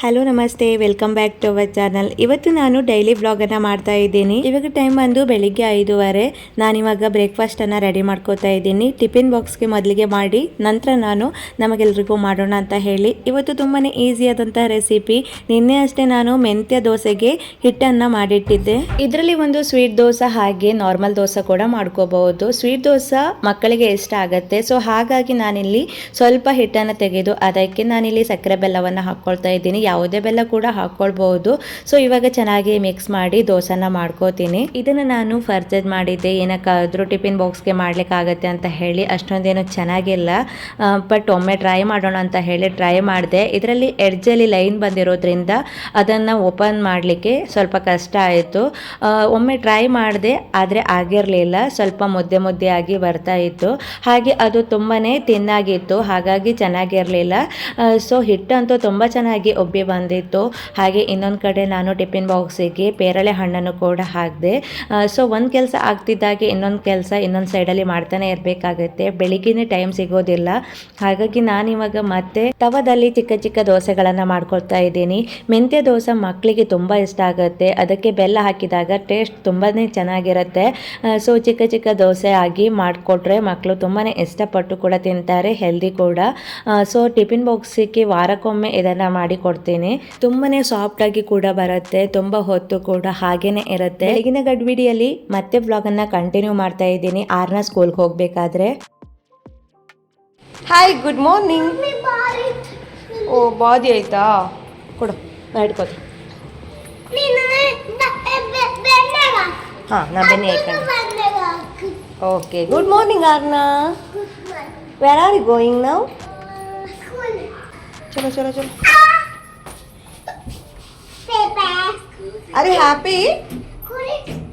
Hello ನಮಸ್ತೆ. Welcome back to our channel ಇವತ್ತು ನಾನು ಡೈಲಿ ವ್ಲಾಗನ್ನು ಮಾಡ್ತಾ ಇದ್ದೀನಿ. ಇವಾಗ ಟೈಮ್ ಬಂದು ಬೆಳಿಗ್ಗೆ ಐದೂವರೆ. ನಾನಿವಾಗ ಬ್ರೇಕ್ಫಾಸ್ಟನ್ನು ರೆಡಿ ಮಾಡ್ಕೋತಾ ಇದ್ದೀನಿ. ಟಿಫಿನ್ ಬಾಕ್ಸ್ಗೆ ಮೊದಲಿಗೆ ಮಾಡಿ, ನಂತರ ನಾನು ನಮಗೆಲ್ರಿಗೂ ಮಾಡೋಣ ಅಂತ ಹೇಳಿ. ಇವತ್ತು ತುಂಬಾ ಈಸಿಯಾದಂಥ ರೆಸಿಪಿ ನಿನ್ನೆ ಅಷ್ಟೇ ನಾನು ಮೆಂತ್ಯ ದೋಸೆಗೆ ಹಿಟ್ಟನ್ನು ಮಾಡಿಟ್ಟಿದ್ದೆ. ಇದರಲ್ಲಿ ಒಂದು ಸ್ವೀಟ್ ದೋಸೆ ಹಾಗೆ ನಾರ್ಮಲ್ ದೋಸೆ ಕೂಡ ಮಾಡ್ಕೋಬಹುದು. ಸ್ವೀಟ್ ದೋಸೆ ಮಕ್ಕಳಿಗೆ ಇಷ್ಟ ಆಗುತ್ತೆ. ಸೊ ಹಾಗಾಗಿ ನಾನಿಲ್ಲಿ ಸ್ವಲ್ಪ ಹಿಟ್ಟನ್ನು ತೆಗೆದು, ಅದಕ್ಕೆ ನಾನಿಲ್ಲಿ ಸಕ್ಕರೆ ಬೆಲ್ಲವನ್ನು ಹಾಕ್ಕೊಳ್ತಾ ಇದ್ದೀನಿ. ಯಾವುದೇ ಬೆಲ್ಲ ಕೂಡ ಹಾಕ್ಕೊಳ್ಬಹುದು. ಸೊ ಇವಾಗ ಚೆನ್ನಾಗಿ ಮಿಕ್ಸ್ ಮಾಡಿ ದೋಸೆನ ಮಾಡ್ಕೋತೀನಿ. ಇದನ್ನು ನಾನು ಫರ್ಜದ್ ಮಾಡಿದ್ದೆ. ಏನಕ್ಕಾದ್ರೂ ಟಿಫಿನ್ ಬಾಕ್ಸ್ಗೆ ಮಾಡಲಿಕ್ಕಾಗತ್ತೆ ಅಂತ ಹೇಳಿ. ಅಷ್ಟೊಂದೇನು ಚೆನ್ನಾಗಿಲ್ಲ. ಬಟ್ ಒಮ್ಮೆ ಟ್ರೈ ಮಾಡೋಣ ಅಂತ ಹೇಳಿ ಟ್ರೈ ಮಾಡಿದೆ. ಇದರಲ್ಲಿ ಎಡ್ಜಲ್ಲಿ ಲೈನ್ ಬಂದಿರೋದ್ರಿಂದ ಅದನ್ನು ಓಪನ್ ಮಾಡಲಿಕ್ಕೆ ಸ್ವಲ್ಪ ಕಷ್ಟ ಆಯಿತು. ಒಮ್ಮೆ ಟ್ರೈ ಮಾಡಿದೆ, ಆದರೆ ಆಗಿರಲಿಲ್ಲ. ಸ್ವಲ್ಪ ಮುದ್ದೆ ಮುದ್ದೆ ಆಗಿ ಬರ್ತಾ ಇತ್ತು. ಹಾಗೆ ಅದು ತುಂಬಾ ತಿನ್ನಾಗಿತ್ತು ಹಾಗಾಗಿ ಚೆನ್ನಾಗಿರಲಿಲ್ಲ. ಸೊ ಹಿಟ್ಟಂತೂ ತುಂಬ ಚೆನ್ನಾಗಿ ಒಬ್ಬಿ ಬಂದಿತ್ತು. ಹಾಗೆ ಇನ್ನೊಂದು ಕಡೆ ನಾನು ಟಿಫಿನ್ ಬಾಕ್ಸಿಗೆ ಪೇರಳೆ ಹಣ್ಣನ್ನು ಕೂಡ ಹಾಕಿದೆ. ಸೊ ಒಂದು ಕೆಲಸ ಆಗ್ತಿದ್ದಾಗೆ ಇನ್ನೊಂದು ಕೆಲಸ ಇನ್ನೊಂದು ಸೈಡಲ್ಲಿ ಮಾಡ್ತಾನೆ ಇರಬೇಕಾಗುತ್ತೆ. ಬೆಳಿಗ್ಗೆನೇ ಟೈಮ್ ಸಿಗೋದಿಲ್ಲ. ಹಾಗಾಗಿ ನಾನು ಇವಾಗ ಮತ್ತೆ ತವದಲ್ಲಿ ಚಿಕ್ಕ ಚಿಕ್ಕ ದೋಸೆಗಳನ್ನು ಮಾಡ್ಕೊಳ್ತಾ ಇದ್ದೀನಿ. ಮೆಂತ್ಯ ದೋಸೆ ಮಕ್ಕಳಿಗೆ ತುಂಬ ಇಷ್ಟ ಆಗುತ್ತೆ. ಅದಕ್ಕೆ ಬೆಲ್ಲ ಹಾಕಿದಾಗ ಟೇಸ್ಟ್ ತುಂಬಾ ಚೆನ್ನಾಗಿರುತ್ತೆ. ಸೊ ಚಿಕ್ಕ ಚಿಕ್ಕ ದೋಸೆ ಆಗಿ ಮಾಡಿಕೊಟ್ರೆ ಮಕ್ಕಳು ತುಂಬಾ ಇಷ್ಟಪಟ್ಟು ಕೂಡ ತಿಂತಾರೆ ಹೆಲ್ದಿ ಕೂಡ. ಸೊ ಟಿಫಿನ್ ಬಾಕ್ಸಿಗೆ ವಾರಕ್ಕೊಮ್ಮೆ ಇದನ್ನು ಮಾಡಿ ಕೊಡ್ತೀನಿ ತುಂಬಾನೇ ಸಾಫ್ಟ್ ಆಗಿ ಕೂಡ ಬರುತ್ತೆ ತುಂಬ ಹೊತ್ತು ಕೂಡ ಹಾಗೇನೆ ಇರುತ್ತೆ. ಬೆಳಗಿನ ಗಡ್ಬಿಡಿಯಲ್ಲಿ ಮತ್ತೆ ಬ್ಲಾಗನ್ನು ಕಂಟಿನ್ಯೂ ಮಾಡ್ತಾ ಇದ್ದೀನಿ. ಆರ್ನ ಸ್ಕೂಲ್ಗೆ ಹೋಗಬೇಕಾದ್ರೆ. ಹಾಯ್ ಗುಡ್ ಮಾರ್ನಿಂಗ್ ಓ ಬಾದಿ ಆಯ್ತಾ? ಕೊಡು ನಾ ಹಿಡ್ಕೋತಿ ಹಾಂ ನಾ ಬೆನ್ನಿ ಹಾಕೊಂಡು okay good morning Arna. Where are you going ನಾವು ಚಲೋ ಚಲೋ ಚಲೋ. ಅರೆ ಹ್ಯಾಪಿ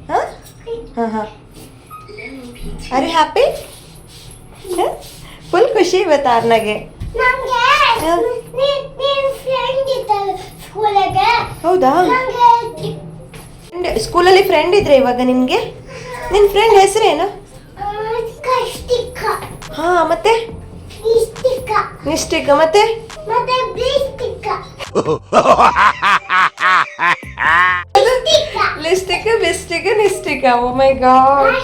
ಹಾಂ ಹಾಂ ಹಾಂ ಅರೆ ಹ್ಯಾಪಿ ಫುಲ್ ಖುಷಿ ಇವತ್ತು ಆರ್ನಾಗೆ ಹೌದಾ? ಸ್ಕೂಲಲ್ಲಿ ಫ್ರೆಂಡ್ ಇದ್ರೆ ಇವಾಗ ನಿಮಗೆ ನಿನ್ನ ಫ್ರೆಂಡ್ ಹೆಸರೇನು? ಹಾ ಮತ್ತೆ? ನಿಷ್ಠಿಕ ಮತ್ತೆ? ಲಿಸ್ಟಿಕ್ ಬಿಸ್ಟಿಕ್ ನಿಸ್ಟಿಕ ಓ ಮೈ ಗಾಡ್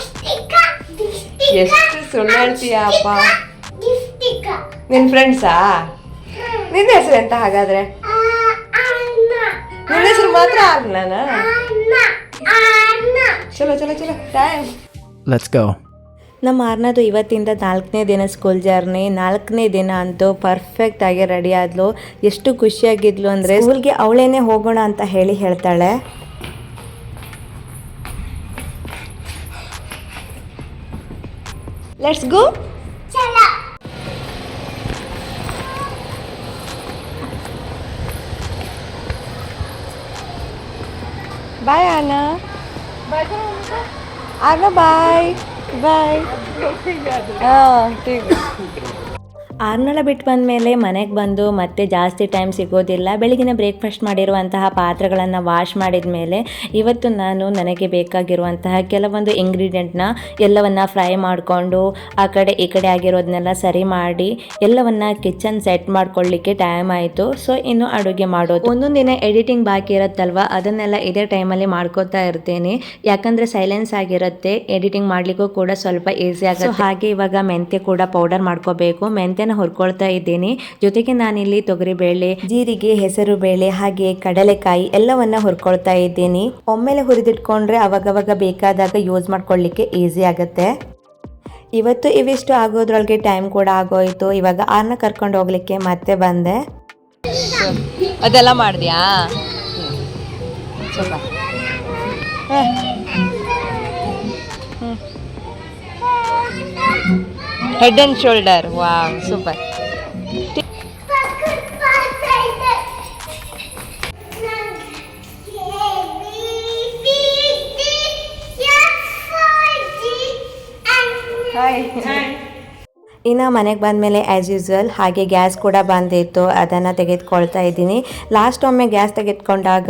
ಎಷ್ಟು ಸುಳ್ಳು ಹೇಳ್ತೀಯ ಅಪ್ಪ? ನಿನ್ನ ಫ್ರೆಂಡ್ಸಾ ನಿನ್ನ ಹೆಸರು ಎಂತ ಹಾಗಾದ್ರೆ? ನಿನ್ನ ಹೆಸರು ಮಾತ್ರ ಆಗ್ನಾನ ಚಲೋ ಚಲೋ ಚಲೋ. Time let's go. ನಮ್ಮ ಆರ್ನದು ಇವತ್ತಿಂದ ನಾಲ್ಕನೇ ದಿನ ಸ್ಕೂಲ್ ಜರ್ನಿ ನಾಲ್ಕನೇ ದಿನ ಅಂತೂ ಪರ್ಫೆಕ್ಟ್ ಆಗಿ ರೆಡಿ ಆದ್ಲು. ಎಷ್ಟು ಖುಷಿಯಾಗಿದ್ಲು ಅಂದರೆ ಸ್ಕೂಲ್ಗೆ ಅವಳೇನೆ ಹೋಗೋಣ ಅಂತ ಹೇಳಿ ಹೇಳ್ತಾಳೆ. ಲೆಟ್ಸ್ ಗೋ ಬಾಯ್ ಆನ ಆನ ಬಾಯ್ ಬಾಯ್ ಹಾಂ ಆರ್ನಳ ಬಿಟ್ಟು ಬಂದಮೇಲೆ ಮನೆಗೆ ಬಂದು ಮತ್ತೆ ಜಾಸ್ತಿ ಟೈಮ್ ಸಿಗೋದಿಲ್ಲ. ಬೆಳಗಿನ ಬ್ರೇಕ್ಫಾಸ್ಟ್ ಮಾಡಿರುವಂತಹ ಪಾತ್ರೆಗಳನ್ನು ವಾಶ್ ಮಾಡಿದ ಮೇಲೆ ಇವತ್ತು ನಾನು ನನಗೆ ಬೇಕಾಗಿರುವಂತಹ ಕೆಲವೊಂದು ಇಂಗ್ರೀಡಿಯೆಂಟ್ನ ಎಲ್ಲವನ್ನ ಫ್ರೈ ಮಾಡಿಕೊಂಡು ಆ ಕಡೆ ಈ ಕಡೆ ಆಗಿರೋದನ್ನೆಲ್ಲ ಸರಿ ಮಾಡಿ ಎಲ್ಲವನ್ನ ಕಿಚನ್ ಸೆಟ್ ಮಾಡ್ಕೊಳ್ಳಿಕ್ಕೆ ಟೈಮ್ ಆಯಿತು. ಸೊ, ಇನ್ನು ಅಡುಗೆ ಮಾಡೋದು. ಒಂದೊಂದು ದಿನ ಎಡಿಟಿಂಗ್ ಬಾಕಿ ಇರುತ್ತಲ್ವ? ಅದನ್ನೆಲ್ಲ ಇದೇ ಟೈಮಲ್ಲಿ ಮಾಡ್ಕೋತಾ ಇರ್ತೀನಿ. ಯಾಕಂದರೆ ಸೈಲೆನ್ಸ್ ಆಗಿರುತ್ತೆ. ಎಡಿಟಿಂಗ್ ಮಾಡಲಿಕ್ಕೂ ಕೂಡ ಸ್ವಲ್ಪ ಈಸಿ ಆಗುತ್ತೆ. ಹಾಗೆ ಇವಾಗ ಮೆಂತ್ಯ ಕೂಡ ಪೌಡರ್ ಮಾಡ್ಕೋಬೇಕು. ಮೆಂತ್ಯನ ಹುರ್ಕೊಳ್ತಾ ಇದ್ದೀನಿ. ಜೊತೆಗೆ ನಾನಿಲ್ಲಿ ತೊಗರಿಬೇಳೆ, ಜೀರಿಗೆ ಹೆಸರು ಬೇಳೆ ಹಾಗೆ ಕಡಲೆಕಾಯಿ ಎಲ್ಲವನ್ನ ಹುರ್ಕೊಳ್ತಾ ಇದ್ದೀನಿ. ಒಮ್ಮೆಲೆ ಹುರಿದಿಟ್ಕೊಂಡ್ರೆ ಅವಾಗವಾಗ ಬೇಕಾದಾಗ ಯೂಸ್ ಮಾಡ್ಕೊಳ್ಳಿಕ್ಕೆ ಈಸಿ ಆಗುತ್ತೆ. ಇವತ್ತು ಇವಿಷ್ಟು ಆಗೋದ್ರೊಳಗೆ ಟೈಮ್ ಕೂಡ ಆಗೋಯ್ತು. ಇವಾಗ ಆರ್ನ ಕರ್ಕೊಂಡು ಹೋಗ್ಲಿಕ್ಕೆ ಮತ್ತೆ ಬಂದೆ. ಅದೆಲ್ಲ ಮಾಡಿದ್ಯಾ? ಹೆಡ್ ಅಂಡ್ ಶೋಲ್ಡರ್ ವಾ ಸೂಪರ್ ಹಾಯ್ ಇನ್ನು ಮನೆಗೆ ಬಂದಮೇಲೆ ಆ್ಯಸ್ ಯೂಸ್ವಲ್ ಹಾಗೆ ಗ್ಯಾಸ್ ಕೂಡ ಬಂದಿತ್ತು, ಅದನ್ನು ತೆಗೆದುಕೊಳ್ತಾ ಇದ್ದೀನಿ. ಲಾಸ್ಟ್ ಒಮ್ಮೆ ಗ್ಯಾಸ್ ತೆಗೆದುಕೊಂಡಾಗ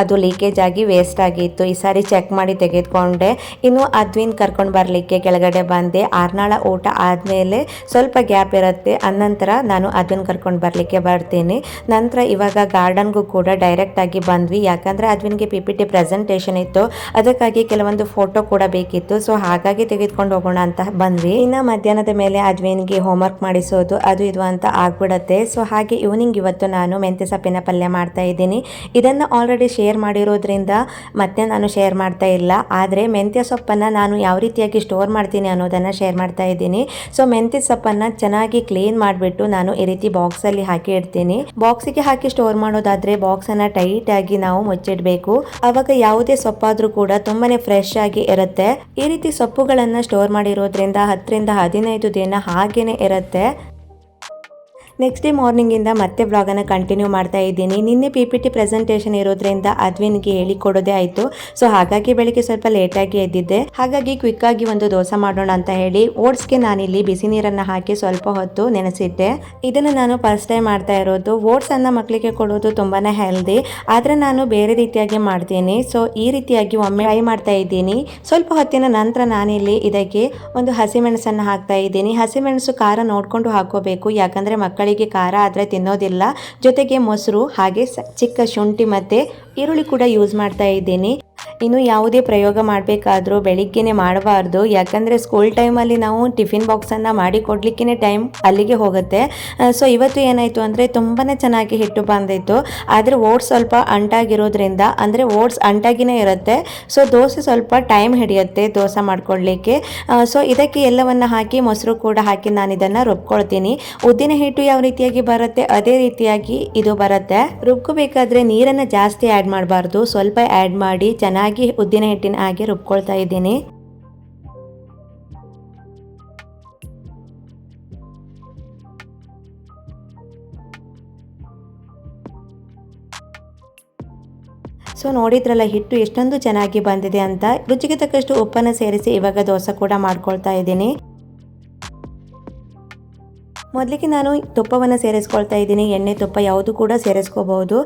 ಅದು ಲೀಕೇಜ್ ಆಗಿ ವೇಸ್ಟ್ ಆಗಿತ್ತು. ಈ ಸಾರಿ ಚೆಕ್ ಮಾಡಿ ತೆಗೆದುಕೊಂಡೆ. ಇನ್ನು ಅದ್ವಿನ ಕರ್ಕೊಂಡು ಬರಲಿಕ್ಕೆ ಕೆಳಗಡೆ ಬಂದೆ. ಆರ್ನಾಳ ಊಟ ಆದಮೇಲೆ ಸ್ವಲ್ಪ ಗ್ಯಾಪ್ ಇರುತ್ತೆ, ಅನಂತರ ನಾನು ಅದ್ವಿನ್ ಕರ್ಕೊಂಡು ಬರಲಿಕ್ಕೆ ಬರ್ತೀನಿ. ನಂತರ ಇವಾಗ ಗಾರ್ಡನ್ಗೂ ಕೂಡ ಡೈರೆಕ್ಟಾಗಿ ಬಂದ್ವಿ. ಯಾಕಂದರೆ ಅದ್ವಿನ್ಗೆ ಪಿ ಪಿ ಟಿ ಪ್ರೆಸೆಂಟೇಷನ್ ಇತ್ತು. ಅದಕ್ಕಾಗಿ ಕೆಲವೊಂದು ಫೋಟೋ ಕೂಡ ಬೇಕಿತ್ತು. ಸೊ ಹಾಗಾಗಿ ತೆಗೆದುಕೊಂಡು ಹೋಗೋಣ ಅಂತ ಬಂದ್ವಿ. ಇನ್ನು ಮಧ್ಯಾಹ್ನದ ಮೇಲೆ ಅದ್ವಿನ್ಗೆ ಹೋಮ್ವರ್ಕ್ ಮಾಡಿಸೋದು ಅದು ಇದು ಅಂತ ಆಗ್ಬಿಡತ್ತೆ. ಸೊ ಹಾಗೆ ಈವ್ನಿಂಗ್ ಇವತ್ತು ನಾನು ಮೆಂತ್ಯ ಸೊಪ್ಪಿನ ಪಲ್ಯ ಮಾಡ್ತಾ ಇದ್ದೀನಿ. ಇದನ್ನು ಆಲ್ರೆಡಿ ಶೇರ್ ಮಾಡಿರೋದ್ರಿಂದ ಮತ್ತೆ ನಾನು ಶೇರ್ ಮಾಡ್ತಾ ಇಲ್ಲ. ಆದರೆ ಮೆಂತ್ಯ ಸೊಪ್ಪನ್ನು ನಾನು ಯಾವ ರೀತಿಯಾಗಿ ಸ್ಟೋರ್ ಮಾಡ್ತೀನಿ ಅನ್ನೋದನ್ನು ಶೇರ್ ಮಾಡ್ತಾ ಇದ್ದೀನಿ. ಸೊ ಮೆಂತ್ಯ ಸೊಪ್ಪನ್ನು ಚೆನ್ನಾಗಿ ಕ್ಲೀನ್ ಮಾಡಿಬಿಟ್ಟು ನಾನು ಈ ರೀತಿ ಬಾಕ್ಸಲ್ಲಿ ಹಾಕಿ ಇಡ್ತೀನಿ. ಬಾಕ್ಸಿಗೆ ಹಾಕಿ ಸ್ಟೋರ್ ಮಾಡೋದಾದ್ರೆ ಬಾಕ್ಸನ್ನು ಟೈಟ್ ಆಗಿ ನಾವು ಮುಚ್ಚಿಡಬೇಕು. ಅವಾಗ ಯಾವುದೇ ಸೊಪ್ಪಾದರೂ ಕೂಡ ತುಂಬಾನೇ ಫ್ರೆಶ್ ಆಗಿ ಇರುತ್ತೆ. ಈ ರೀತಿ ಸೊಪ್ಪುಗಳನ್ನು ಸ್ಟೋರ್ ಮಾಡಿರೋದ್ರಿಂದ ಹತ್ತರಿಂದ ಹದಿನೈದು ದಿನ ಹಾಗೇನೆ ಇರುತ್ತೆ. ನೆಕ್ಸ್ಟ್ ಡೇ ಮಾರ್ನಿಂಗಿಂದ ಮತ್ತೆ ಬ್ಲಾಗನ್ನು ಕಂಟಿನ್ಯೂ ಮಾಡ್ತಾ ಇದ್ದೀನಿ. ನಿನ್ನೆ ಪಿ ಪಿ ಟಿ ಪ್ರೆಸೆಂಟೇಷನ್ ಇರೋದ್ರಿಂದ ಅದ್ವಿನ್ಗೆ ಹೇಳಿಕೊಡೋದೇ ಆಯಿತು. ಸೊ ಹಾಗಾಗಿ ಬೆಳಿಗ್ಗೆ ಸ್ವಲ್ಪ ಲೇಟಾಗಿ ಎದ್ದಿದ್ದೆ. ಹಾಗಾಗಿ ಕ್ವಿಕ್ ಆಗಿ ಒಂದು ದೋಸೆ ಮಾಡೋಣ ಅಂತ ಹೇಳಿ ಓಟ್ಸ್ಗೆ ನಾನಿಲ್ಲಿ ಬಿಸಿ ನೀರನ್ನು ಹಾಕಿ ಸ್ವಲ್ಪ ಹೊತ್ತು ನೆನೆಸಿದ್ದೆ. ಇದನ್ನು ನಾನು ಫಸ್ಟ್ ಟೈಮ್ ಮಾಡ್ತಾ ಇರೋದು. ಓಟ್ಸ್ ಅನ್ನ ಮಕ್ಕಳಿಗೆ ಕೊಡೋದು ತುಂಬಾನೇ ಹೆಲ್ದಿ ಆದರೆ ನಾನು ಬೇರೆ ರೀತಿಯಾಗಿ ಮಾಡ್ತೀನಿ. ಸೊ ಈ ರೀತಿಯಾಗಿ ಒಮ್ಮೆ ಟ್ರೈ ಮಾಡ್ತಾ ಇದ್ದೀನಿ. ಸ್ವಲ್ಪ ಹೊತ್ತಿನ ನಂತರ ನಾನಿಲ್ಲಿ ಇದಕ್ಕೆ ಒಂದು ಹಸಿಮೆಣಸನ್ನು ಹಾಕ್ತಾ ಇದ್ದೀನಿ. ಹಸಿಮೆಣಸು ಖಾರ ನೋಡಿಕೊಂಡು ಹಾಕೋಬೇಕು ಯಾಕಂದರೆ ಮಕ್ಕಳಿಗೆ ಖಾರ ಆದರೆ ತಿನ್ನೋದಿಲ್ಲ. ಜೊತೆಗೆ ಮೊಸರು ಹಾಗೆ ಚಿಕ್ಕ ಶುಂಠಿ ಮತ್ತು ಈರುಳ್ಳಿ ಕೂಡ ಯೂಸ್ ಮಾಡ್ತಾ ಇದ್ದೀನಿ. ಇನ್ನು ಯಾವುದೇ ಪ್ರಯೋಗ ಮಾಡಬೇಕಾದ್ರೂ ಬೆಳಿಗ್ಗೆನೆ ಮಾಡಬಾರ್ದು. ಯಾಕಂದರೆ ಸ್ಕೂಲ್ ಟೈಮಲ್ಲಿ ನಾವು ಟಿಫಿನ್ ಬಾಕ್ಸನ್ನು ಮಾಡಿ ಕೊಡಲಿಕ್ಕೇ ಟೈಮ್ ಅಲ್ಲಿಗೆ ಹೋಗುತ್ತೆ. ಸೊ ಇವತ್ತು ಏನಾಯಿತು ಅಂದರೆ ತುಂಬಾ ಚೆನ್ನಾಗಿ ಹಿಟ್ಟು ಬಂದಿತ್ತು. ಆದರೆ ಓಟ್ಸ್ ಸ್ವಲ್ಪ ಅಂಟಾಗಿರೋದ್ರಿಂದ, ಅಂದರೆ ಓಟ್ಸ್ ಅಂಟಾಗಿನೇ ಇರುತ್ತೆ. ಸೊ ದೋಸೆ ಸ್ವಲ್ಪ ಟೈಮ್ ಹಿಡಿಯುತ್ತೆ ದೋಸೆ ಮಾಡ್ಕೊಳ್ಳಿಕ್ಕೆ ಸೊ ಇದಕ್ಕೆ ಎಲ್ಲವನ್ನು ಹಾಕಿ, ಮೊಸರು ಕೂಡ ಹಾಕಿ ನಾನು ಇದನ್ನು ರುಬ್ಕೊಳ್ತೀನಿ. ಉದ್ದಿನ ಹಿಟ್ಟು ಯಾವ ರೀತಿಯಾಗಿ ಬರುತ್ತೆ? ಅದೇ ರೀತಿಯಾಗಿ ಇದು ಬರುತ್ತೆ. ರುಬ್ಕೋಬೇಕಾದ್ರೆ ನೀರನ್ನು ಜಾಸ್ತಿ ಆ್ಯಡ್ ಮಾಡಬಾರ್ದು. ಸ್ವಲ್ಪ ಆ್ಯಡ್ ಮಾಡಿ ಚೆನ್ನಾಗಿ ಉದ್ದಿನ ಹಿಟ್ಟಿನ ಹಾಗೆ ರುಬ್ಕೊಳ್ತಾ ಇದ್ದೀನಿ. ಸೊ ನೋಡಿದ್ರಲ್ಲ ಹಿಟ್ಟು ಎಷ್ಟೊಂದು ಚೆನ್ನಾಗಿ ಬಂದಿದೆ ಅಂತ. ರುಚಿಗೆ ತಕ್ಕಷ್ಟು ಉಪ್ಪನ್ನು ಸೇರಿಸಿ ಇವಾಗ ದೋಸೆ ಕೂಡ ಮಾಡ್ಕೊಳ್ತಾ ಇದ್ದೀನಿ. ಮೊದಲಿಗೆ ನಾನು ತುಪ್ಪವನ್ನು ಸೇರಿಸ್ಕೊಳ್ತಾ ಇದ್ದೀನಿ. ಎಣ್ಣೆ, ತುಪ್ಪ ಯಾವುದು ಕೂಡ ಸೇರಿಸ್ಕೋಬಹುದು.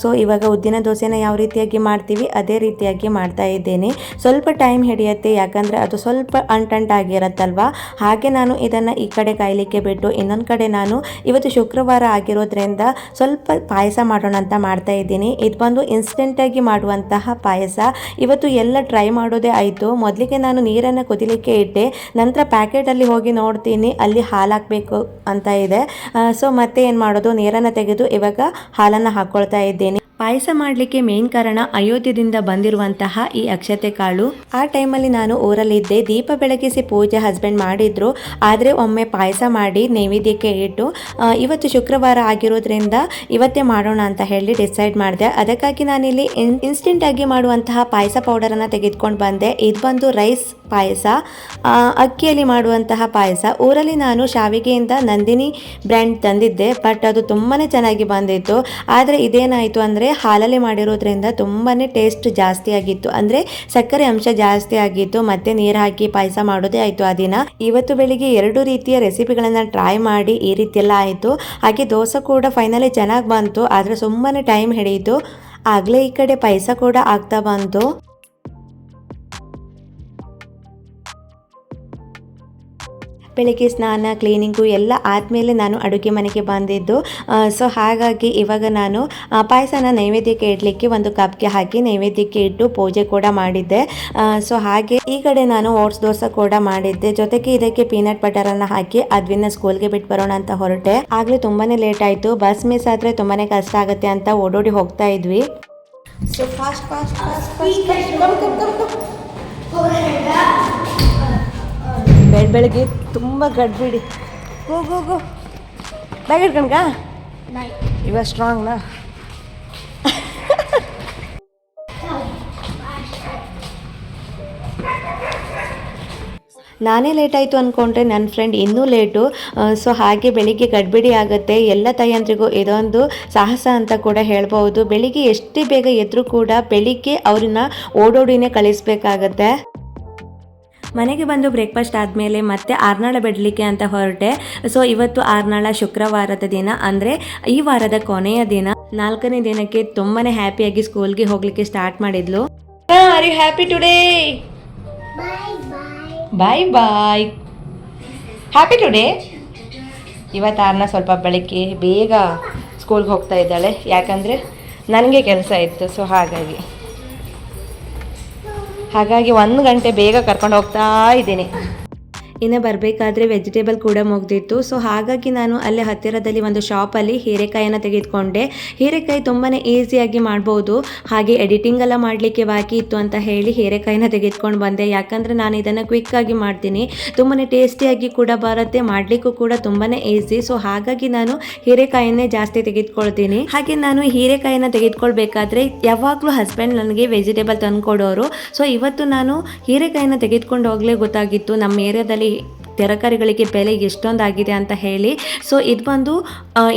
ಸೊ ಇವಾಗ ಉದ್ದಿನ ದೋಸೆನ ಯಾವ ರೀತಿಯಾಗಿ ಮಾಡ್ತೀವಿ? ಅದೇ ರೀತಿಯಾಗಿ ಮಾಡ್ತಾ ಇದ್ದೀನಿ. ಸ್ವಲ್ಪ ಟೈಮ್ ಹಿಡಿಯುತ್ತೆ, ಯಾಕಂದರೆ ಅದು ಸ್ವಲ್ಪ ಅಂಟಂಟಾಗಿರತ್ತಲ್ವ ಹಾಗೆ ನಾನು ಇದನ್ನು ಈ ಕಡೆ ಕಾಯಲಿಕ್ಕೆ ಬಿಟ್ಟು ಇನ್ನೊಂದು ಕಡೆ ನಾನು ಇವತ್ತು ಶುಕ್ರವಾರ ಆಗಿರೋದ್ರಿಂದ ಸ್ವಲ್ಪ ಪಾಯಸ ಮಾಡೋಣ ಅಂತ ಮಾಡ್ತಾ ಇದ್ದೀನಿ. ಇದು ಬಂದು ಇನ್ಸ್ಟೆಂಟಾಗಿ ಮಾಡುವಂತಹ ಪಾಯಸ. ಇವತ್ತು ಎಲ್ಲ ಟ್ರೈ ಮಾಡೋದೇ ಆಯಿತು. ಮೊದಲಿಗೆ ನಾನು ನೀರನ್ನು ಕುದಿಲಿಕ್ಕೆ ಇಟ್ಟೆ. ನಂತರ ಪ್ಯಾಕೆಟಲ್ಲಿ ಹೋಗಿ ನೋಡ್ತೀನಿ. ಅಲ್ಲಿ ಹಾಲು ಹಾಕಬೇಕು. ಅಂತ ಇದೆ. ಸೊ ಮತ್ತೆ ಏನು ಮಾಡೋದು? ನೀರನ್ನು ತೆಗೆದು ಇವಾಗ ಹಾಲನ್ನು ಹಾಕ್ಕೊಳ್ತಾ ಇದ್ದೀನಿ. ಪಾಯಸ ಮಾಡಲಿಕ್ಕೆ ಮೇನ್ ಕಾರಣ ಅಯೋಧ್ಯದಿಂದ ಬಂದಿರುವಂತಹ ಈ ಅಕ್ಷತೆ ಕಾಳು. ಆ ಟೈಮಲ್ಲಿ ನಾನು ಊರಲ್ಲಿದ್ದೆ. ದೀಪ ಬೆಳಗಿಸಿ ಪೂಜೆ ಹಸ್ಬೆಂಡ್ ಮಾಡಿದ್ರು. ಆದರೆ ಒಮ್ಮೆ ಪಾಯಸ ಮಾಡಿ ನೈವೇದ್ಯಕ್ಕೆ ಇಟ್ಟು ಇವತ್ತು ಶುಕ್ರವಾರ ಆಗಿರೋದ್ರಿಂದ ಇವತ್ತೇ ಮಾಡೋಣ ಅಂತ ಹೇಳಿ ಡಿಸೈಡ್ ಮಾಡಿದೆ. ಅದಕ್ಕಾಗಿ ನಾನಿಲ್ಲಿ ಇನ್ ಇನ್ಸ್ಟೆಂಟ್ ಆಗಿ ಮಾಡುವಂತಹ ಪಾಯಸ ಪೌಡರನ್ನು ತೆಗೆದುಕೊಂಡು ಬಂದೆ. ಇದು ಬಂದು ರೈಸ್ ಪಾಯಸ ಅಕ್ಕಿಯಲ್ಲಿ ಮಾಡುವಂತಹ ಪಾಯಸ. ಊರಲ್ಲಿ ನಾನು ಶಾವಿಗೆಯಿಂದ ನಂದಿನಿ ಬ್ರ್ಯಾಂಡ್ ತಂದಿದ್ದೆ ಬಟ್ ಅದು ತುಂಬಾ ಚೆನ್ನಾಗಿ ಬಂದಿತ್ತು. ಆದರೆ ಇದೇನಾಯಿತು ಅಂದರೆ ಹಾಲಲ್ಲಿ ಮಾಡಿರೋದ್ರಿಂದ ತುಂಬಾ ಟೇಸ್ಟ್ ಜಾಸ್ತಿ ಆಗಿತ್ತು. ಅಂದರೆ ಸಕ್ಕರೆ ಅಂಶ ಜಾಸ್ತಿ ಆಗಿತ್ತು, ಮತ್ತೆ ನೀರು ಹಾಕಿ ಪಾಯಸ ಮಾಡೋದೇ ಆಯಿತು ಆ ದಿನ. ಇವತ್ತು ಬೆಳಿಗ್ಗೆ ಎರಡು ರೀತಿಯ ರೆಸಿಪಿಗಳನ್ನು ಟ್ರೈ ಮಾಡಿ ಈ ರೀತಿ ಎಲ್ಲ ಆಯಿತು. ಹಾಗೆ ದೋಸೆ ಕೂಡ ಫೈನಲಿ ಚೆನ್ನಾಗಿ ಬಂತು. ಆದರೆ ಸುಮ್ಮನೆ ಟೈಮ್ ಹಿಡಿಯಿತು. ಆಗಲೇ ಈ ಕಡೆ ಪಾಯಸ ಕೂಡ ಆಗ್ತಾ ಬಂತು. ಬೆಳಿಗ್ಗೆ ಸ್ನಾನ ಕ್ಲೀನಿಂಗು ಎಲ್ಲ ಆದಮೇಲೆ ನಾನು ಅಡುಗೆ ಮನೆಗೆ ಬಂದಿದ್ದು. ಸೊ ಹಾಗಾಗಿ ಇವಾಗ ನಾನು ಪಾಯಸನ ನೈವೇದ್ಯಕ್ಕೆ ಇಡಲಿಕ್ಕೆ ಒಂದು ಕಪ್ಗೆ ಹಾಕಿ ನೈವೇದ್ಯಕ್ಕೆ ಇಟ್ಟು ಪೂಜೆ ಕೂಡ ಮಾಡಿದ್ದೆ. ಸೊ ಹಾಗೆ ಈ ಕಡೆ ನಾನು ಓಟ್ಸ್ ದೋಸೆ ಕೂಡ ಮಾಡಿದ್ದೆ. ಜೊತೆಗೆ ಇದಕ್ಕೆ ಪೀನಟ್ ಬಟರನ್ನು ಹಾಕಿ ಅದ್ವಿನ ಸ್ಕೂಲ್ಗೆ ಬಿಟ್ಟು ಬರೋಣ ಅಂತ ಹೊರಟೆ. ಆಗಲೇ ತುಂಬಾ ಲೇಟ್ ಆಯಿತು. ಬಸ್ ಮಿಸ್ ಆದರೆ ತುಂಬಾ ಕಷ್ಟ ಆಗುತ್ತೆ ಅಂತ ಓಡೋಡಿ ಹೋಗ್ತಾ ಇದ್ವಿ. ಸೊ ಫಾಸ್ಟ್ ಫಾಸ್ಟ್ ಫಾಸ್ಟ್ ಬೆಳ್ ಬೆಳಗ್ಗೆ ತುಂಬ ಗಡ್ಬಿಡಿ. ಗೋ ಗೋ ಗೋ. ಬ್ಯಾಗ್ ಸ್ಟ್ರಾಂಗ್ನಾ ನಾನೇ ಲೇಟ್ ಆಯಿತು ಅಂದ್ಕೊಂಡ್ರೆ ನನ್ನ ಫ್ರೆಂಡ್ ಇನ್ನೂ ಲೇಟು ಸೊ ಹಾಗೆ ಬೆಳಿಗ್ಗೆ ಗಡ್ಬಿಡಿ ಆಗುತ್ತೆ. ಎಲ್ಲ ತಾಯಂದ್ರಿಗೂ ಇದೊಂದು ಸಾಹಸ ಅಂತ ಕೂಡ ಹೇಳ್ಬೋದು ಬೆಳಿಗ್ಗೆ ಎಷ್ಟೇ ಬೇಗ ಎದ್ರೂ ಕೂಡ ಬೆಳಿಗ್ಗೆ ಅವ್ರನ್ನ ಓಡೋಡಿನೇ ಕಳಿಸ್ಬೇಕಾಗತ್ತೆ. ಮನೆಗೆ ಬಂದು ಬ್ರೇಕ್ಫಾಸ್ಟ್ ಆದಮೇಲೆ ಮತ್ತೆ ಆರ್ನಾಳ ಬಿಡಲಿಕ್ಕೆ ಅಂತ ಹೊರಟೆ. ಸೊ ಇವತ್ತು ಆರ್ನಾಳ ಶುಕ್ರವಾರದ ದಿನ. ಅಂದರೆ ಈ ವಾರದ ಕೊನೆಯ ದಿನ. ನಾಲ್ಕನೇ ದಿನಕ್ಕೆ ತುಂಬಾ ಹ್ಯಾಪಿಯಾಗಿ ಸ್ಕೂಲ್ಗೆ ಹೋಗ್ಲಿಕ್ಕೆ ಸ್ಟಾರ್ಟ್ ಮಾಡಿದ್ಲು. Are you happy today bye bye happy today ಇವತ್ತು ಆರ್ನ ಸ್ವಲ್ಪ ಬೆಳಗ್ಗೆ ಬೇಗ ಸ್ಕೂಲ್ಗೆ ಹೋಗ್ತಾ ಇದ್ದಾಳೆ. ಯಾಕಂದರೆ ನನಗೆ ಕೆಲಸ ಇತ್ತು ಸೊ ಹಾಗಾಗಿ. ಹಾಗಾಗಿ ಒಂದು ಗಂಟೆ ಬೇಗ ಕರ್ಕೊಂಡು ಹೋಗ್ತಾ ಇದ್ದೀನಿ. ಇನ್ನು ಬರಬೇಕಾದ್ರೆ ವೆಜಿಟೇಬಲ್ ಕೂಡ ಮುಗ್ದಿತ್ತು. ಸೊ ಹಾಗಾಗಿ ನಾನು ಅಲ್ಲೇ ಹತ್ತಿರದಲ್ಲಿ ಒಂದು ಶಾಪಲ್ಲಿ ಹೀರೆಕಾಯಿನ ತೆಗೆದುಕೊಂಡೆ. ಹೀರೆಕಾಯಿ ತುಂಬಾ ಈಸಿಯಾಗಿ ಮಾಡ್ಬೋದು. ಹಾಗೆ ಎಡಿಟಿಂಗ್ ಎಲ್ಲ ಮಾಡಲಿಕ್ಕೆ ಬಾಕಿ ಇತ್ತು ಅಂತ ಹೇಳಿ ಹೀರೆಕಾಯಿನ ತೆಗೆದುಕೊಂಡು ಬಂದೆ. ಯಾಕಂದರೆ ನಾನು ಇದನ್ನು ಕ್ವಿಕ್ಕಾಗಿ ಮಾಡ್ತೀನಿ. ತುಂಬಾ ಟೇಸ್ಟಿಯಾಗಿ ಕೂಡ ಬರುತ್ತೆ. ಮಾಡಲಿಕ್ಕೂ ಕೂಡ ತುಂಬಾ ಈಸಿ ಸೊ ಹಾಗಾಗಿ ನಾನು ಹೀರೆಕಾಯನ್ನೇ ಜಾಸ್ತಿ ತೆಗೆದುಕೊಳ್ತೀನಿ. ಹಾಗೆ ನಾನು ಹೀರೆಕಾಯಿನ ತೆಗೆದುಕೊಳ್ಬೇಕಾದ್ರೆ ಯಾವಾಗಲೂ ಹಸ್ಬೆಂಡ್ ನನಗೆ ವೆಜಿಟೇಬಲ್ ತಂದುಕೊಡೋರು. ಸೊ ಇವತ್ತು ನಾನು ಹೀರೆಕಾಯಿನ ತೆಗೆದುಕೊಂಡು ಹೋಗಲೇ ಗೊತ್ತಾಗಿತ್ತು. ನಮ್ಮ ಏರಿಯಾದಲ್ಲಿ ತರಕಾರಿಗಳಿಗೆ ಬೆಲೆ ಎಷ್ಟೊಂದಾಗಿದೆ ಅಂತ ಹೇಳಿ. ಸೊ ಇದು ಬಂದು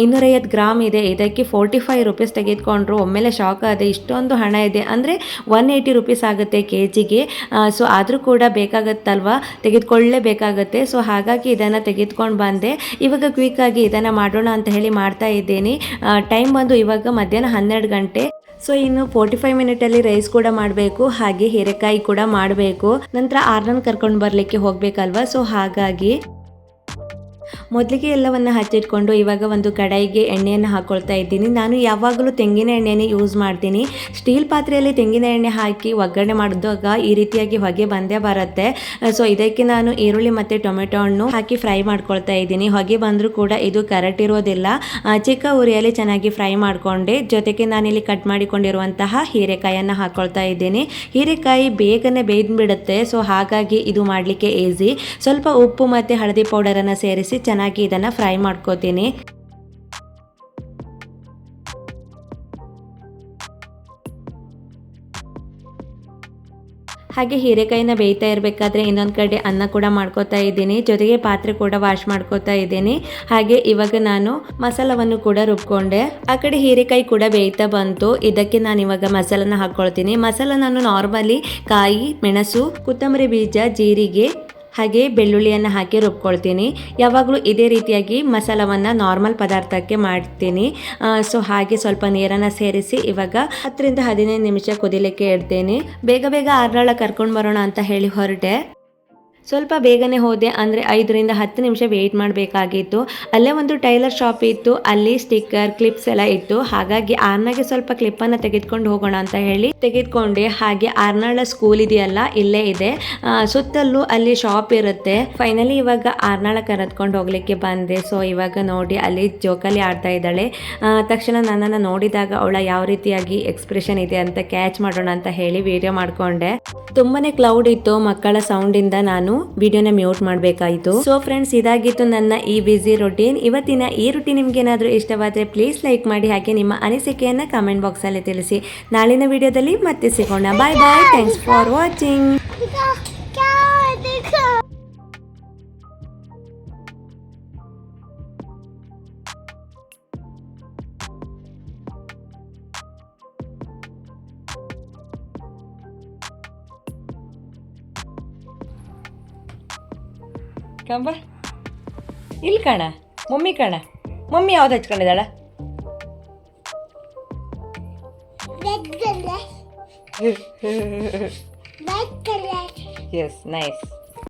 ಇನ್ನೂರೈವತ್ತು ಗ್ರಾಮ್ ಇದೆ. ಇದಕ್ಕೆ ಫೋರ್ಟಿ ಫೈವ್ ರುಪೀಸ್ ತೆಗೆದುಕೊಂಡ್ರು. ಒಮ್ಮೆಲೆ ಶಾಕ್ ಆದರೆ ಇಷ್ಟೊಂದು ಹಣ ಇದೆ. ಅಂದರೆ ಒನ್ ಏಯ್ಟಿ ರುಪೀಸ್ ಆಗುತ್ತೆ ಕೆ ಜಿಗೆ ಸೊ ಆದರೂ ಕೂಡ ಬೇಕಾಗತ್ತಲ್ವಾ? ತೆಗೆದುಕೊಳ್ಳಲೇಬೇಕಾಗತ್ತೆ ಸೊ ಹಾಗಾಗಿ ಇದನ್ನು ತೆಗೆದುಕೊಂಡು ಬಂದೆ. ಇವಾಗ ಕ್ವಿಕ್ಕಾಗಿ ಇದನ್ನು ಮಾಡೋಣ ಅಂತ ಹೇಳಿ ಮಾಡ್ತಾ ಇದ್ದೀನಿ. ಟೈಮ್ ಬಂದು ಇವಾಗ ಮಧ್ಯಾಹ್ನ ಹನ್ನೆರಡು ಗಂಟೆ. ಸೊ ಇನ್ನು ಫೋರ್ಟಿ ಫೈವ್ ಮಿನಿಟ್ ಅಲ್ಲಿ ರೈಸ್ ಕೂಡ ಮಾಡಬೇಕು, ಹಾಗೆ ಹೀರೆಕಾಯಿ ಕೂಡ ಮಾಡಬೇಕು. ನಂತರ ಆರ್ನನ್ ಕರ್ಕೊಂಡು ಬರ್ಲಿಕ್ಕೆ ಹೋಗ್ಬೇಕಲ್ವಾ? ಸೊ ಹಾಗಾಗಿ ಮೊದಲಿಗೆ ಎಲ್ಲವನ್ನು ಹಚ್ಚಿಟ್ಕೊಂಡು ಇವಾಗ ಒಂದು ಕಡಾಯಿಗೆ ಎಣ್ಣೆಯನ್ನು ಹಾಕ್ಕೊಳ್ತಾ ಇದ್ದೀನಿ. ನಾನು ಯಾವಾಗಲೂ ತೆಂಗಿನ ಎಣ್ಣೆನೇ ಯೂಸ್ ಮಾಡ್ತೀನಿ. ಸ್ಟೀಲ್ ಪಾತ್ರೆಯಲ್ಲಿ ತೆಂಗಿನ ಎಣ್ಣೆ ಹಾಕಿ ಒಗ್ಗರಣೆ ಮಾಡಿದಾಗ ಈ ರೀತಿಯಾಗಿ ಹೊಗೆ ಬಂದೇ ಬರುತ್ತೆ. ಸೊ ಇದಕ್ಕೆ ನಾನು ಈರುಳ್ಳಿ ಮತ್ತು ಟೊಮೆಟೊ ಹಣ್ಣು ಹಾಕಿ ಫ್ರೈ ಮಾಡ್ಕೊಳ್ತಾ ಇದ್ದೀನಿ. ಹೊಗೆ ಬಂದರೂ ಕೂಡ ಇದು ಕರೆಕ್ಟ್ ಇರೋದಿಲ್ಲ. ಚಿಕ್ಕ ಉರಿಯಲ್ಲಿ ಚೆನ್ನಾಗಿ ಫ್ರೈ ಮಾಡಿಕೊಂಡೆ. ಜೊತೆಗೆ ನಾನಿಲ್ಲಿ ಕಟ್ ಮಾಡಿಕೊಂಡಿರುವಂತಹ ಹೀರೆಕಾಯನ್ನು ಹಾಕ್ಕೊಳ್ತಾ ಇದ್ದೀನಿ. ಹೀರೆಕಾಯಿ ಬೇಗನೆ ಬೇಯ್ದುಬಿಡುತ್ತೆ. ಸೊ ಹಾಗಾಗಿ ಇದು ಮಾಡಲಿಕ್ಕೆ ಈಸಿ ಸ್ವಲ್ಪ ಉಪ್ಪು ಮತ್ತು ಹಳದಿ ಪೌಡರನ್ನು ಸೇರಿಸಿ ಚೆನ್ನಾಗಿ ಇದನ್ನು ಫ್ರೈ ಮಾಡ್ಕೋತೀನಿ. ಹಾಗೆ ಹೀರೆಕಾಯಿನ ಬೇಯ್ತಾ ಇರಬೇಕಾದ್ರೆ ಇನ್ನೊಂದು ಕಡೆ ಅನ್ನ ಕೂಡ ಮಾಡ್ಕೋತಾ ಇದ್ದೀನಿ. ಜೊತೆಗೆ ಪಾತ್ರೆ ಕೂಡ ವಾಶ್ ಮಾಡ್ಕೋತಾ ಇದ್ದೀನಿ. ಹಾಗೆ ಇವಾಗ ನಾನು ಮಸಾಲವನ್ನು ಕೂಡ ರುಬ್ಕೊಂಡೆ. ಆ ಕಡೆ ಹೀರೆಕಾಯಿ ಕೂಡ ಬೇಯ್ತಾ ಬಂತು. ಇದಕ್ಕೆ ನಾನು ಇವಾಗ ಮಸಾಲನ ಹಾಕ್ಕೊಳ್ತೀನಿ ಮಸಾಲ ನಾನು ನಾರ್ಮಲಿ ಕಾಯಿ, ಮೆಣಸು, ಕೊತ್ತಂಬರಿ ಬೀಜ, ಜೀರಿಗೆ ಹಾಗೆ ಬೆಳ್ಳುಳ್ಳಿಯನ್ನು ಹಾಕಿ ರುಬ್ಕೊಳ್ತೀನಿ. ಯಾವಾಗಲೂ ಇದೇ ರೀತಿಯಾಗಿ ಮಸಾಲವನ್ನು ನಾರ್ಮಲ್ ಪದಾರ್ಥಕ್ಕೆ ಮಾಡ್ತೀನಿ. ಸೊ ಹಾಗೆ ಸ್ವಲ್ಪ ನೀರನ್ನು ಸೇರಿಸಿ ಇವಾಗ ಹತ್ತರಿಂದ ಹದಿನೈದು ನಿಮಿಷ ಕುದಿಲಿಕ್ಕೆ ಇಡ್ತೀನಿ. ಬೇಗ ಬೇಗ ಆರ್ನಾಳ ಕರ್ಕೊಂಡು ಬರೋಣ ಅಂತ ಹೇಳಿ ಹೊರಟೆ. ಸ್ವಲ್ಪ ಬೇಗನೆ ಹೋದೆ ಅಂದರೆ ಐದರಿಂದ ಹತ್ತು ನಿಮಿಷ ವೆಯ್ಟ್ ಮಾಡಬೇಕಾಗಿತ್ತು. ಅಲ್ಲೇ ಒಂದು ಟೈಲರ್ ಶಾಪ್ ಇತ್ತು, ಅಲ್ಲಿ ಸ್ಟಿಕ್ಕರ್ ಕ್ಲಿಪ್ಸ್ ಎಲ್ಲ ಇತ್ತು. ಹಾಗಾಗಿ ಆರ್ನಾಗೆ ಸ್ವಲ್ಪ ಕ್ಲಿಪ್ಪನ್ನು ತೆಗೆದುಕೊಂಡು ಹೋಗೋಣ ಅಂತ ಹೇಳಿ ತೆಗೆದುಕೊಂಡೆ. ಹಾಗೆ ಆರ್ನಾಳ ಸ್ಕೂಲ್ ಇದೆಯಲ್ಲ, ಇಲ್ಲೇ ಇದೆ. ಸುತ್ತಲೂ ಅಲ್ಲಿ ಶಾಪ್ ಇರುತ್ತೆ. ಫೈನಲಿ ಇವಾಗ ಆರ್ನಾಳ ಕರೆದುಕೊಂಡು ಹೋಗ್ಲಿಕ್ಕೆ ಬಂದೆ. ಸೊ ಇವಾಗ ನೋಡಿ, ಅಲ್ಲಿ ಜೋಕಾಲಿ ಆಡ್ತಾ ಇದ್ದಾಳೆ. ತಕ್ಷಣ ನನ್ನನ್ನು ನೋಡಿದಾಗ ಅವಳ ಯಾವ ರೀತಿಯಾಗಿ ಎಕ್ಸ್ಪ್ರೆಷನ್ ಇದೆ ಅಂತ ಕ್ಯಾಚ್ ಮಾಡೋಣ ಅಂತ ಹೇಳಿ ವಿಡಿಯೋ ಮಾಡ್ಕೊಂಡೆ. ತುಂಬಾನೇ ಕ್ಲೌಡ್ ಇತ್ತು ಮಕ್ಕಳ ಸೌಂಡ್ ಇಂದ ನಾನು. ವಿಡಿಯೋನ ಮ್ಯೂಟ್ ಮಾಡಬೇಕಾಯಿತು ಸೊ ಫ್ರೆಂಡ್ಸ್ ಇದಾಗಿತ್ತು ನನ್ನ ಈ ಬಿಸಿ ರೊಟೀನ್ ಇವತ್ತಿನ ಈ ರೊಟೀನ್ ನಿಮ್ಗೆ ಏನಾದರೂ ಇಷ್ಟವಾದರೆ ಪ್ಲೀಸ್ ಲೈಕ್ ಮಾಡಿ ಹಾಗೆ ನಿಮ್ಮ ಅನಿಸಿಕೆಯನ್ನು ಕಮೆಂಟ್ ಬಾಕ್ಸಲ್ಲಿ ತಿಳಿಸಿ ನಾಳಿನ ವಿಡಿಯೋದಲ್ಲಿ ಮತ್ತೆ ಸಿಗೋಣ bye bye thanks for watching ಕಂಬ ಇಲ್ಲಿ ಕಣ ಮಮ್ಮಿ ಕಣ ಮಮ್ಮಿ ಯಾವ್ದು ಹಚ್ಕೊಂಡಿದ್ದಾಳ? S nice